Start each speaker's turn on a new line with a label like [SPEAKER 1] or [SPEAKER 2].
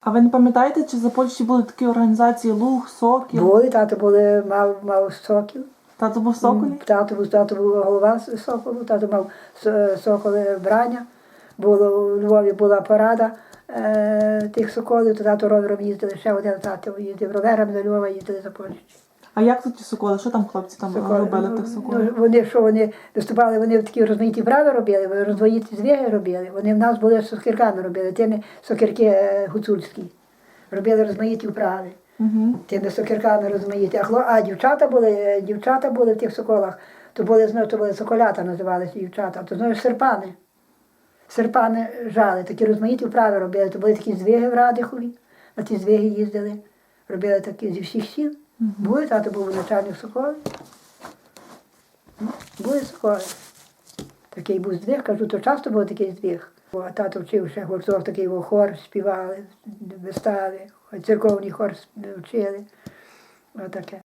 [SPEAKER 1] А ви не пам'ятаєте, чи за Польщі були такі організації Луг, Сокіл?
[SPEAKER 2] Були, тато були, мав, мав сокіл.
[SPEAKER 1] Тато був Соколі?
[SPEAKER 2] Тато був, тато був голова соколу, тато мав соколи брання. Було у Львові була порада е, тих соколів, то тато ровером їздили, ще один тато їздив ровером до Львова, їздили за Польщу.
[SPEAKER 1] А як тут ті соколи? Що там хлопці там
[SPEAKER 2] Соколи.
[SPEAKER 1] робили в
[SPEAKER 2] Ну,
[SPEAKER 1] тих
[SPEAKER 2] ну. Вони що вони виступали, вони в такі розмаїті брали робили, вони роздвоїті звіги робили. Вони в нас були сокирками робили, тими сокирки е, гуцульські. Робили розмаїті вправи.
[SPEAKER 1] Угу.
[SPEAKER 2] Тими сокирками розмаїті. А, хло- а дівчата були, е, дівчата були в тих соколах, то були знову то були соколята, називалися дівчата, то знову ж серпани. Серпани жали, такі розмаїті вправи робили. То були такі звіги в Радихові, на ті звіги їздили, робили такі зі всіх сіл. Були, тато був начальник соколи. Були соколи. Такий був здвиг, кажу, то часто був такий здвиг. Бо тато вчив ще гурток такий був хор, співали, вистави, церковний хор вчили. Отаке.